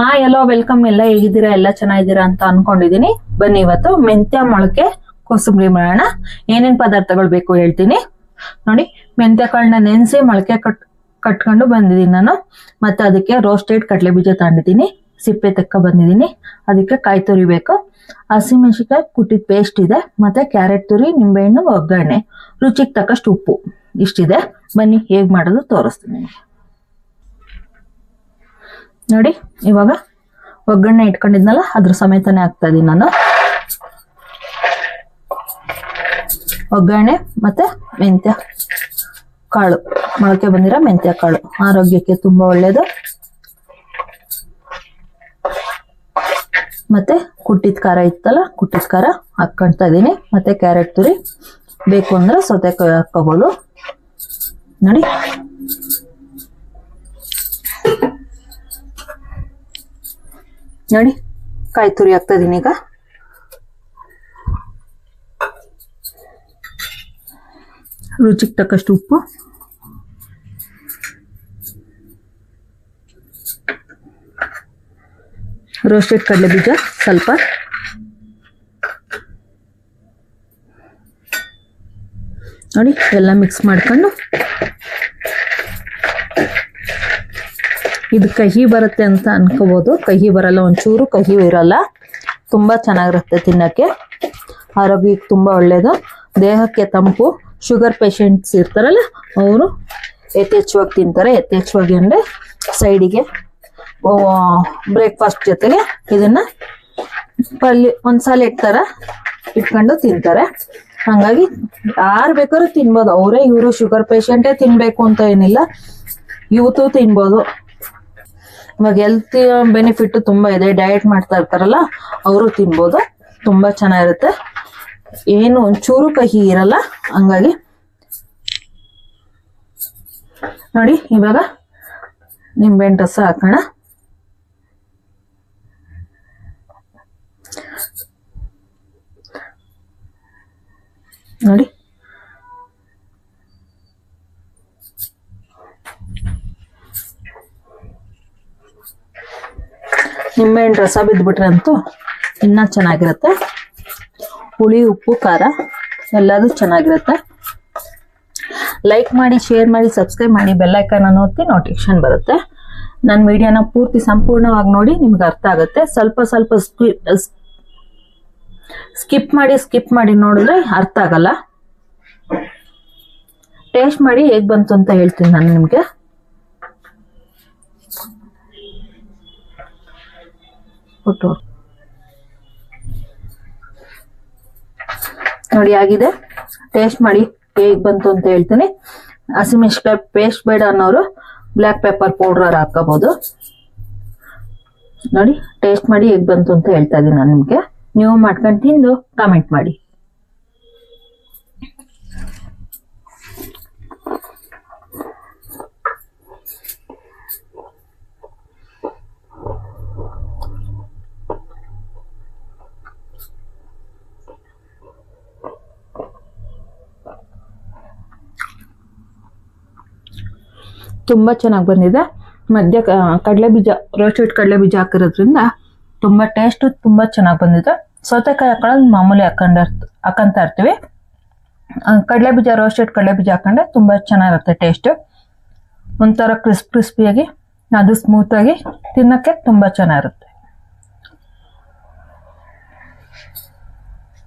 ಹಾ ಎಲ್ಲೋ ವೆಲ್ಕಮ್ ಎಲ್ಲ ಹೇಗಿದ್ದೀರಾ? ಎಲ್ಲ ಚೆನ್ನಾಗಿದ್ದೀರಾ ಅಂತ ಅನ್ಕೊಂಡಿದೀನಿ ಬನ್ನಿ ಇವತ್ತು ಮೆಂತ್ಯ ಮೊಳಕೆ, ಕೋಸಂಬರಿ ಮಾಡೋಣ. ಏನೇನ್ ಪದಾರ್ಥಗಳು ಬೇಕು ಹೇಳ್ತೀನಿ. ನೋಡಿ ಮೆಂತ್ಯ ಕಾಳನ್ನ ನೆನೆಸಿ ಮೊಳಕೆ ಕಟ್, ಕಟ್ಕೊಂಡು ಬಂದಿದ್ದೀನಿ ನಾನು. ಮತ್ತೆ ಅದಕ್ಕೆ ರೋಸ್ಟೆಡ್ ಕಡಲೆ ಬೀಜ ತಗೊಂಡಿದ್ದೀನಿ ಸಿಪ್ಪೆ ತಕ್ಕ ಬಂದಿದ್ದೀನಿ. ಅದಕ್ಕೆ ಕಾಯಿ ತುರಿ ಬೇಕು. ಹಸಿಮೆಣಸಿಕಾಯಿ ಕುಟ್ಟಿದ ಪೇಸ್ಟ್ ಇದೆ. ಮತ್ತೆ ಕ್ಯಾರೆಟ್ ತುರಿ, ನಿಂಬೆಹಣ್ಣು, ಒಗ್ಗರಣೆ. ರುಚಿಗೆ ತಕ್ಕಷ್ಟು ಉಪ್ಪು ಇಷ್ಟಿದೆ. ಬನ್ನಿ, ಹೇಗೆ ಮಾಡೋದು ತೋರಿಸ್ತೀನಿ. ನೋಡಿ, ಇವಾಗ ಒಗ್ಗರಣೆ ಇಟ್ಕೊಂಡಿದ್ನಲ್ಲ, ಅದ್ರ ಸಮೇತನೇ ಹಾಕ್ತಾ ಇದೀನಿ ನಾನು. ಒಗ್ಗರಣೆ ಮತ್ತೆ ಮೆಂತ್ಯ ಕಾಳು, ಮೊಳಕೆ ಬಂದಿರೋ ಮೆಂತ್ಯ ಕಾಳು. ಆರೋಗ್ಯಕ್ಕೆ ತುಂಬಾ ಒಳ್ಳೇದು. ಮತ್ತೆ ಕುಟ್ಟಿದ ಖಾರ ಇತ್ತಲ್ಲ, ಕುಟ್ಟಿದ ಖಾರ ಹಾಕೊಂತ ಇದೀನಿ. ಮತ್ತೆ ಕ್ಯಾರೆಟ್ ತುರಿ ಬೇಕು ಅಂದ್ರೆ ಸೌತೆಕಾಯಿ ಹಾಕೋಬಹುದು ನೋಡಿ. ನೋಡಿ, ಕಾಯಿ ತುರಿ ಹಾಕ್ತಾ ಈಗ. ರುಚಿಗೆ ತಕ್ಕಷ್ಟು ಉಪ್ಪು. ರೋಸ್ಟೆಡ್ ಕಡಲೆ ಬೀಜ ಸ್ವಲ್ಪ. ನೋಡಿ, ಎಲ್ಲ ಮಿಕ್ಸ್ ಮಾಡ್ಕೊಂಡು ಇದು ಕಹಿ ಬರುತ್ತೆ ಅಂತ ಅನ್ಕೋಬಹುದು ಕಹಿ ಬರಲ್ಲ, ಒಂಚೂರು ಕಹಿ ಇರಲ್ಲ. ತುಂಬಾ ಚೆನ್ನಾಗಿರುತ್ತೆ ತಿನ್ನಕ್ಕೆ. ಆರೋಗ್ಯಕ್ಕೆ ತುಂಬಾ ಒಳ್ಳೇದು. ದೇಹಕ್ಕೆ ತಂಪು. ಶುಗರ್ ಪೇಷಂಟ್ಸ್ ಇರ್ತಾರಲ್ಲ, ಅವರು ಯಥೇಚ್ಛವಾಗಿ ತಿಂತಾರೆ. ಯಥೇಚ್ಛವಾಗಿ ಅಂದ್ರೆ ಸೈಡಿಗೆ ಬ್ರೇಕ್ಫಾಸ್ಟ್ ಜೊತೆಗೆ ಇದನ್ನ ಪಲ್ಯ ಒಂದ್ ಇಡ್ತಾರ. ತರ ಇಟ್ಕೊಂಡು ತಿಂತಾರೆ. ಹಂಗಾಗಿ ಯಾರು ಬೇಕಾದ್ರೂ ತಿನ್ಬೋದು. ಅವರೇ ಇವರು ಶುಗರ್ ಪೇಷಂಟೇ ತಿನ್ಬೇಕು ಅಂತ ಏನಿಲ್ಲ. ಯೂತು ತಿನ್ಬೋದು. ಇವಾಗ ಹೆಲ್ತ್ ಬೆನಿಫಿಟ್ ತುಂಬಾ ಇದೆ. ಡಯಟ್ ಮಾಡ್ತಾ ಇರ್ತಾರಲ್ಲ, ಅವರು ತಿನ್ಬೋದು. ತುಂಬಾ ಚೆನ್ನಾಗಿರುತ್ತೆ. ಏನು, ಒಂಚೂರು ಕಹಿ ಇರಲ್ಲ, ಹಂಗಾಗಿ. ನೋಡಿ, ಇವಾಗ ನಿಂಬೆಹಣ್ಣು ರಸ ಹಾಕೋಣ. ನೋಡಿ. ನಿಂಬೆಹಣ್ಣು ರಸ ಬಿದ್ದುಬಿಟ್ರೆ ಅಂತೂ ಇನ್ನೂ ಚೆನ್ನಾಗಿರುತ್ತೆ. ಹುಳಿ, ಉಪ್ಪು, ಖಾರ ಎಲ್ಲದೂ ಚೆನ್ನಾಗಿರುತ್ತೆ. ಲೈಕ್ ಮಾಡಿ ಶೇರ್ ಮಾಡಿ ಸಬ್ಸ್ಕ್ರೈಬ್ ಮಾಡಿ ಬೆಲ್ಲೈಕನ್ ಒತ್ತಿ ನೋಟಿಫಿಕೇಶನ್ ಬರುತ್ತೆ. ನನ್ನ ವಿಡಿಯೋನ ಪೂರ್ತಿ ಸಂಪೂರ್ಣವಾಗಿ ನೋಡಿ ನಿಮ್ಗೆ ಅರ್ಥ ಆಗುತ್ತೆ. ಸ್ವಲ್ಪ ಸ್ವಲ್ಪ ಸ್ಕಿಪ್ ಮಾಡಿ ಸ್ಕಿಪ್ ಮಾಡಿ ನೋಡಿದ್ರೆ ಅರ್ಥ ಆಗಲ್ಲ. ಟೇಸ್ಟ್ ಮಾಡಿ ಹೇಗೆ ಬಂತು ಅಂತ ಹೇಳ್ತೀನಿ ನಾನು ನಿಮ್ಗೆ. ನೋಡಿ, ಆಗಿದೆ. ಟೇಸ್ಟ್ ಮಾಡಿ ಹೇಗ್ ಬಂತು ಅಂತ ಹೇಳ್ತೀನಿ. ಹಸಿಮೆಣಸಿಕಾಯಿ ಪೇಸ್ಟ್ ಬೇಡ ಅನ್ನೋರು ಬ್ಲ್ಯಾಕ್ ಪೆಪ್ಪರ್ ಪೌಡರ್ ಹಾಕೋಬಹುದು ನೋಡಿ ಟೇಸ್ಟ್ ಮಾಡಿ ಹೇಗ್ ಬಂತು ಅಂತ ಹೇಳ್ತಾ ಇದೀನಿ ನಾನು ನಿಮ್ಗೆ. ನೀವು ಮಾಡ್ಕೊಂಡು ತಿಂದು ಕಾಮೆಂಟ್ ಮಾಡಿ. ತುಂಬಾ ಚೆನ್ನಾಗಿ ಬಂದಿದೆ. ಮಧ್ಯ ಕಡಲೆ ಬೀಜ ರೋಸ್ಟೆಡ್ ಕಡಲೆ ಬೀಜ ಹಾಕಿರೋದ್ರಿಂದ ತುಂಬಾ ಟೇಸ್ಟ್ ತುಂಬಾ ಚೆನ್ನಾಗಿ ಬಂದಿದೆ. ಸೌತೆಕಾಯಿ ಹಾಕೊಳ್ಳೋದು ಮಾಮೂಲಿ ಹಾಕೊಂಡ ಹಾಕೊಂತ ಇರ್ತೀವಿ. ಕಡಲೆ ಬೀಜ ರೋಸ್ಟೆಡ್ ಕಡಲೆ ಬೀಜ ಹಾಕೊಂಡ್ರೆ ತುಂಬಾ ಚೆನ್ನಾಗಿರುತ್ತೆ ಟೇಸ್ಟ್ ಒಂಥರ ಕ್ರಿಸ್ಪ್ ಕ್ರಿಸ್ಪಿಯಾಗಿ ಅದು ಸ್ಮೂತಾಗಿ ತಿನ್ನೋಕ್ಕೆ ತುಂಬಾ ಚೆನ್ನಾಗಿರುತ್ತೆ.